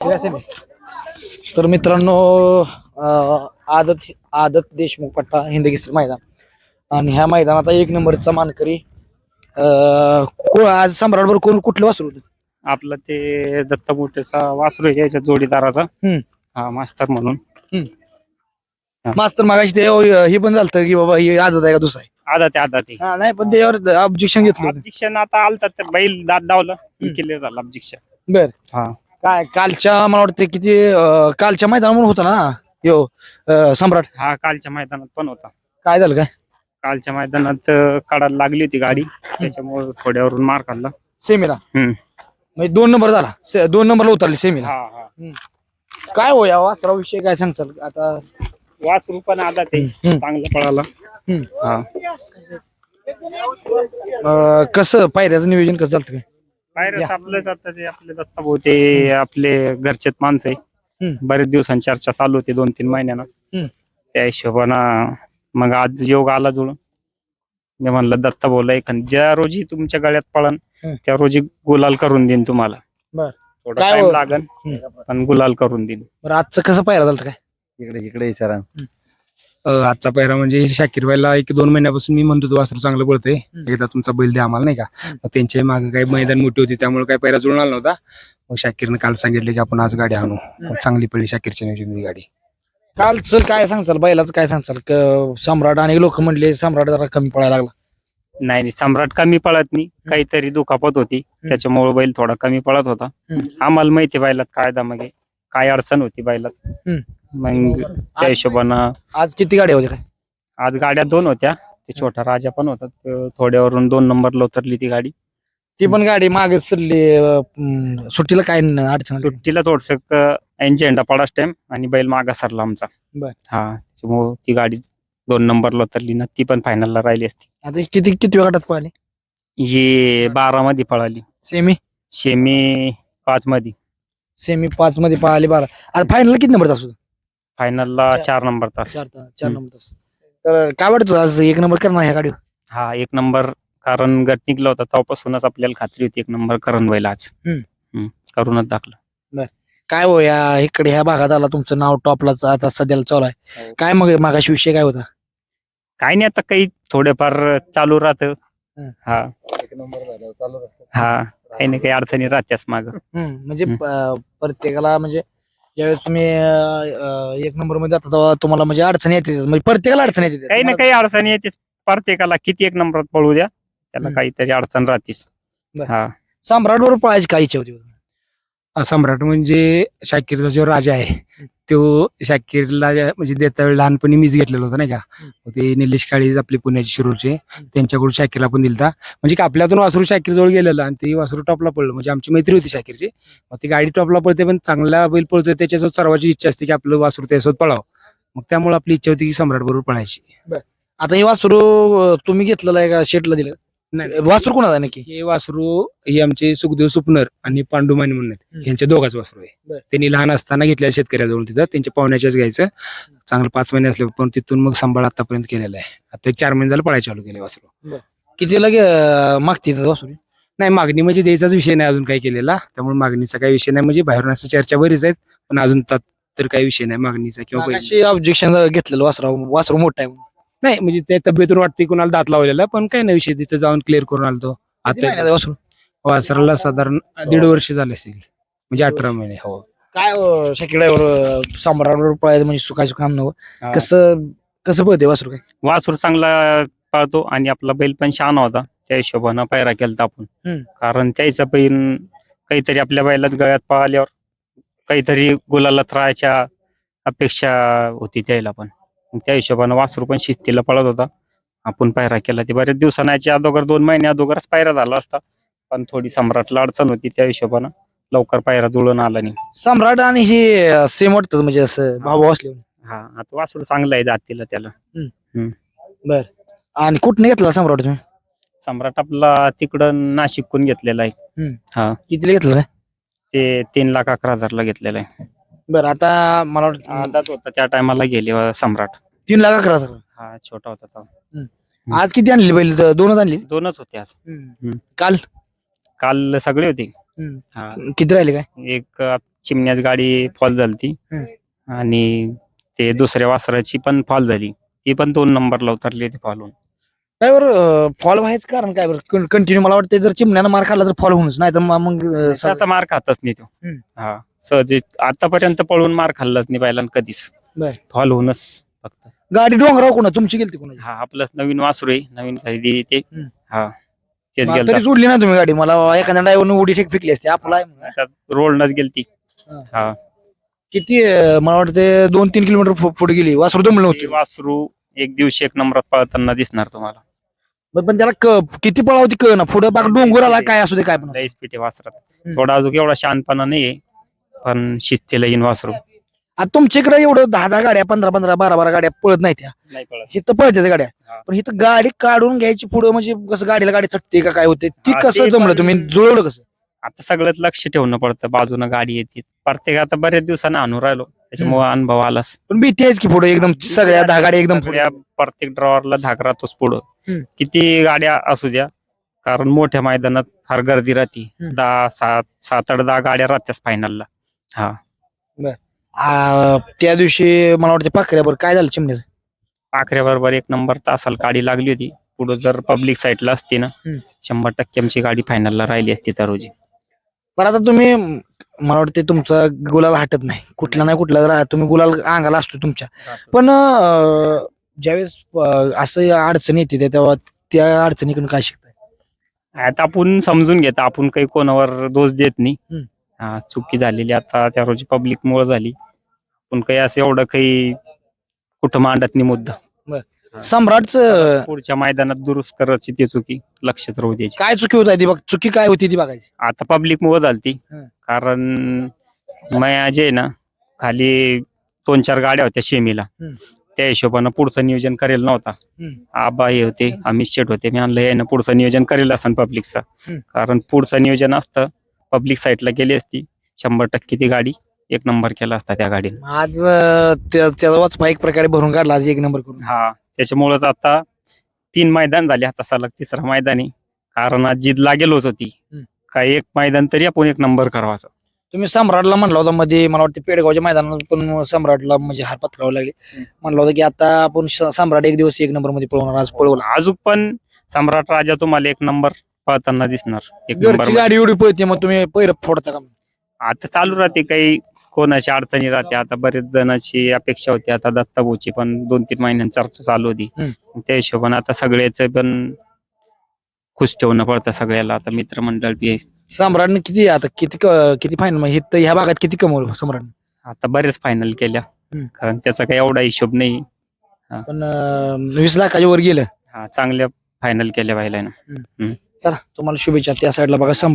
ठीक आहे मी तर मित्रांनो आदत आदत देशमुख पट्टा हिंदकेसरी मैदान. आणि ह्या मैदानाचा एक नंबरचा मानकरी अं, को- आज सम्राटवर कोण कुठलं वासरू होतं? आपलं ते दत्त मोठेचा वासरू आहे याच्या जोडीदाराचा? हम्म. हा मास्तर म्हणून. मास्तर मागाशी ते अं, हे पण झालं की बाबा हे आदत आहे का दुसरा आहे? आधा ते आधा ते हा, नाही पण त्याच्यावर ऑब्जेक्शन घेतलं होतं. ऑब्जेक्शन आता आलतात तर बैल दात दावलं क्लिअर झालं ऑब्जेक्शन बर. हा. काय कालच्या मला वाटतं किती अं, कालच्या मैदानावर होता ना? यो अं, सम्राट. हा कालच्या मैदानात पण होता. काय झालं काय? कालच्या मैदानात अं, काढायला लागली होती गाडी. त्याच्यामुळे थोड्यावरून मार काढला सेमीला? हम्म. म्हणजे दोन नंबर झाला. से- दोन नंबरला उतरले सेमीला. हा हा. काय हो या वासरा विषय काय सांगचाल? आता वासरू पण आधा ते. चांगला पळाला. हम्म. हा. अं, कसं पायऱ्याचं नियोजन कसं चालतं काय? आपलेच आता ते आपले दत्ता भाऊ ते आपले घरचेच माणसं आहे हम्म. बरेच दिवसांची चर्चा चालू होती दोन तीन महिन्यानं हम्म. त्या हिशोबानं मग आज योग आला जुळून मी म्हणलं दत्ता भाऊला एखाद ज्या रोजी तुमच्या गळ्यात पळन हम्म. त्या रोजी गुलाल करून देईन तुम्हाला बर. थोडा काय टाइम हो- लागन हम्म. पण गुलाल करून देईन बरं आजचं कसं पायरा झालं काय इकडे इकडे विचारा आजचा पहिरा म्हणजे शाकीर बाईला एक दोन महिन्यापासून मी म्हणतो तो वासरू चांगलं पळतंय. एकदा तुमचा बैल द्या आम्हाला नाही का? मग त्यांच्या मागे काही मैदान मोठी होती त्यामुळे काही पहिरा जुळून आला नव्हता. मग शाकीरनं काल सांगितलं की आपण आज गाडी आणू. मग चांगली पडली शाकीरच्या नियोजन गाडी. कालचं काय सांगचाल? बैलाचं काय सांगचाल? क- सम्राट आणि लोक म्हणले सम्राट जरा कमी पडायला लागला. नाही नाही सम्राट कमी पळत नाही. काहीतरी दुखापत होती. त्याच्यामुळे बैल थोडा कमी पळत होता. हम्म. आम्हाला माहिती बैलात काय दामागे काय अडचण होती बैलात? हम्म. मग त्या हिशोबानं आज किती गाड्या होत्या काय? आज गाड्या दोन होत्या. ते छोटा राजा पण होता. तो थोड्यावरून दोन नंबरला उतरली ती गाडी. ती पण गाडी मागे सरली अं, सुट्टीला काय न- अडचण आली? तिला थोडस झेंडा पडास टाइम आणि बैल मागा सरला आमचा. बर. हा त्याच्यामुळे ती गाडी दोन नंबरला उतरली ना ती पण फायनलला राहिली असती. आता ही किती किती गटात पळाली? ही बारा मध्ये पळाली. सेमी? शेमी पाच मध्ये सेमी पाच मध्ये पळाली बारा. आता फायनल किती नंबर तास होता फायनलला चार. चार नंबर तास चार ता- चार नंबर तास तर काय वाटतं आज एक नंबर करणार ह्या गाडीवर. हा एक नंबर कारण गट निघला होता तेव्हापासूनच आपल्याला खात्री होती एक नंबर करण बैल आज. हम्म. हम्म, करूनच दाखलं. काय हो या इकडे ह्या भागात आला तुमचं नाव टॉपलाच आता सध्याला चालू आहे. हो. काय मग मागाशी विषय काय होता? काय नाही आता काही थोडेफार चालू राहत. हा. हा. काही ना काही अडचणी राहत्याच माग. हम्म, म्हणजे. प- प्रत्येकाला म्हणजे ज्यावेळेस तुम्ही अं, एक नंबरमध्ये जाता तेव्हा तुम्हाला म्हणजे अडचण येते म्हणजे प्रत्येकाला अडचण येते काही ना काही अडचणी येतेच प्रत्येकाला किती एक नंबरात पळू द्या त्याला हम्म. काहीतरी अडचण राहतीस बर. हा. सम्राट बरोबर पळायची काय इच्छा होती? सम्राट म्हणजे शाकीरचा जो राजा आहे तो शाकीरला ज्या- म्हणजे देता वेळी लहानपणी मीच घेतलेला होता नाही का? मग ते निलेश काळी आपले पुण्याचे शिरूरचे त्यांच्याकडून शाकीरला पण दिलता. म्हणजे की आपल्यातून वासरू शाकीर जवळ गेलेलं आणि ते वासरू टॉपला पडलं. म्हणजे आमची मैत्री होती शाकीरची. मग ती गाडी टॉपला पडते पण चांगला बैल पळतोय त्याच्यासोबत सर्वांची इच्छा असते की आपलं वासरू त्याच्यासोबत पळावं. मग त्यामुळे आपली इच्छा होती की सम्राट बरोबर पळायची. आता हे वासरू अं, तुम्ही घेतलेलं आहे का? शेटला दिलं? नाही. वासरू कोणाला आहे नक्की? हे वासरू हे आमचे सुखदेव सुपनर आणि पांडुमाने म्हणून आहेत. यांच्या दोघांच वासरू बर. आहे त्यांनी लहान असताना घेतलेल्या शेतकऱ्याजवळ तिथं त्यांच्या पाहुण्याच्याच घ्यायचं. चांगलं पाच महिने असले पण तिथून मग सांभाळ आतापर्यंत केलेलं आहे. आता एक चार महिने झालं पळायला चालू केले वासरू. कितीला गे- मागते वासरू? नाही मागणी म्हणजे द्यायचाच विषय नाही अजून काही केलेला. त्यामुळे मागणीचा काही विषय नाही. म्हणजे बाहेरून असं चर्चा बरीच आहेत पण अजून तात तर काही विषय नाही मागणीचा किंवा अशी ऑब्जेक्शन घेतलेलं वासरा वासरू मोठा आहे. नाही म्हणजे त्या तब्येतून वाटते कोणाला दात लावलेला पण काही नाही विषय तिथं जाऊन क्लिअर करून आलतो. आता वासरू वासराला साधारण दीड वर्ष झाले असतील म्हणजे अठरा महिने हो. काय सम्राट बरोबर पळायचं म्हणजे सुखाचं काम नव्हतं. हा. कसं कसं पळते वासरू काय? वासूर चांगला पळतो आणि आपला बैल पण छान होता. त्या हिशोबानं पायरा केलता आपण. कारण त्याचा बैल काहीतरी आपल्या बैलात गळ्यात पळाल्यावर काहीतरी गुलालात राहायच्या अपेक्षा होती त्याला पण. मग त्या हिशोबानं वासरू पण शिस्तीला पळत होता. आपण पायरा केला ते बरेच दिवसांच्या अगोदर दोन महिने अगोदरच पायरा झाला असता. पण थोडी सम्राटला अडचण होती त्या हिशोबानं लवकर पायरा जुळून आला नाही. सम्राट आणि हे सेम वाटतं म्हणजे असं भाऊ असले हा आता वासरू चांगलं आहे जातीला त्याला. बर. आणि कुठने घेतला सम्राट तुम्ही? सम्राट आपला तिकडं नाशिकहून घेतलेला आहे. कितीला घेतलं ते तीन लाख अकरा हजारला घेतलेलं आहे. बरं आता मला वाटतं अंदाज होता त्या टायमाला गेले सम्राट. तीन लाख अकरा हजार. हा छोटा होता तो. आज किती आणली बैल? द- दोनच आणली? दोनच होते आज. काल? काल सगळे होते. हा. किती राहिले काय? एक अं, चिमण्याच गाडी फॉल झाली हम्म. आणि ते दुसऱ्या वासराची पण फॉल झाली. ती पण दोन नंबरला उतरली होती फॉलून काय बरं फॉल व्हायचं कारण काय बरं? कंटिन्यू मला वाटतं जर चिमण्यानं मार खाल्ला तर फॉल होणच नाही तर मग अं, सा- त्याचा मार खातच नाही तो. हम्म. हा. सहज आतापर्यंत पळून मार खाल्लाच नाही बैलांना कधीच. फॉल होऊनच फक्त. गाडी डोंगराव कोणा तुमची गेलती कोणाची? हा आपलंच नवीन वासरू आहे नवीन खरेदी ते. हम्म. हा. तेच मग गेलं तरी सोडली ना तुम्ही गाडी. मला एखाद्या ड्रायव्हरने उडी फेक फेकली असते. आपला आहे म्हणून. रोडनच गेलती. किती अं, मला वाटतं दोन तीन किलोमीटर पु- पुढे गेली. वासरू दमलं ते होतं वासरू एक दिवशी एक नंबरात पळताना दिसणार तुम्हाला. पण- पण त्याला क- किती पळावती कळ ना पुढे बाग डोंगर आला काय असू दे काय पण आहे. वासरात. थोडा अजून एवढा शांतपणा नाहीये पण शिस्तीला येईन वासरू. आता तुमच्या इकडे एवढं दहा दहा गाड्या पंधरा पंधरा बारा बारा गाड्या पळत नाही त्या. नाही कळत इथं पळतात गाड्या. हा. पण इथं गाडी काढून घ्यायची पुढे म्हणजे कसं गाडीला गाडी थटते का काय होते? ती हा, कसं ते जमलं पण- तुम्ही जुळवलं कसं? आता सगळंच लक्ष ठेवणं पडतं बाजूनं गाडी येते. प्रत्येक आता बऱ्याच दिवसानं आणून राहिलो. त्याच्यामुळे अनुभव आलाच. पण भीती आहेच की पुढे एकदम सगळ्या दहा गाड्या एकदम पुढे. सगळ्या प्रत्येक ड्रॉवरला धाक राहतोच पुढं. हम्म. किती गाड्या असू द्या कारण मोठ्या मैदानात फार गर्दी राहते. हम्म. दहा सात सात आठ दहा गाड्या राहत्याच फायनलला हा. आ, त्या दिवशी मला वाटतं पाखऱ्यावर काय झालं चिमण्याचं पाखऱ्याबरोबर एक नंबर तासाला गाडी लागली होती. पुढे जर पब्लिक साईडला असती ना हम्म. शंभर टक्के आमची गाडी फायनलला राहिली असती त्या रोजी. पण आता तुम्ही मला वाटते तुमचा गुलाल हटत नाही. कुठला नाही कुठला जर तुम्ही गुलाल अंगाला असतो तुमच्या. पण अं, ज्यावेळेस अं, असं अडचण येते त्या- तेव्हा त्या अडचणीकडून काय शिकताय? आता आपण समजून घेता आपण काही कोणावर दोष देत नाही. हा चुकी झालेली आता त्या रोजी पब्लिक मुळे झाली. पण काही असं एवढं काही कुठं मांडत नाही मुद्दा सम्राटचं पुढच्या मैदानात दुरुस्त करायची ती चुकी. लक्षात राहू द्यायची. काय चुकी होत आहे ती बघ. चुकी काय होती ती बघायची. आता पब्लिक मुळे झालती. हं. कारण मया जे आहे ना खाली दोन चार गाड्या होत्या शेमीला. हं. त्या हिशोबानं पुढचं नियोजन करेल नव्हता. हं. आबा हे होते अमित शेट होते. मी आणलं यानं पुढचं नियोजन करेल असं पब्लिकचा हं. कारण पुढचं नियोजन असतं पब्लिक साईडला गेली असती शंभर टक्के ती गाडी एक नंबर केला असता त्या गाडीने. आज अं, त्या- त्याचा वाचपा एक प्रकारे भरून काढला आज एक नंबर करून. हा. त्याच्यामुळेच आता तीन मैदान झाले आता सलग तिसरा मैदानी कारण आज जीत लागेलच होती. हं. काय एक मैदान तरी आपण एक नंबर करावाचा. तुम्ही सम्राटला म्हणला होता मध्ये मला वाटतं पेडगावच्या मैदानात पण सम्राटला म्हणजे हार पत्करावं लागले. म्हणलं होतं की आता आपण सम्राट एक दिवस एक नंबरमध्ये पळवणार आज पळवला. अजून पण सम्राट राजा तुम्हाला एक नंबर पळताना दिसणार. एक नंबर गाडी एवढी पळते मग तुम्ही पैर फोडता का? आता चालू राहते काही कोणाची अडचणी राहते आता बरेच जणांची अपेक्षा होती आता दत्ताभाऊची पण दोन तीन महिन्यांनी चर्चा चालू होती. त्या हिशोबाने आता सगळ्याच पण खुश ठेवणं पडतं सगळ्याला. आता मित्रमंडळ बी आहे. सम्राटने किती आता किती क- किती फायनल ह्या ह्या भागात किती कमवलं सम्राट आता बरेच फायनल केल्या. हम्म. कारण त्याचा काही एवढा हिशोब नाही. पण अं, वीस लाखाच्या वर गेलं. हा चांगल्या फायनल केल्या पाहिजे चला तुम्हाला शुभेच्छा त्या साईडला बघा. सम्राट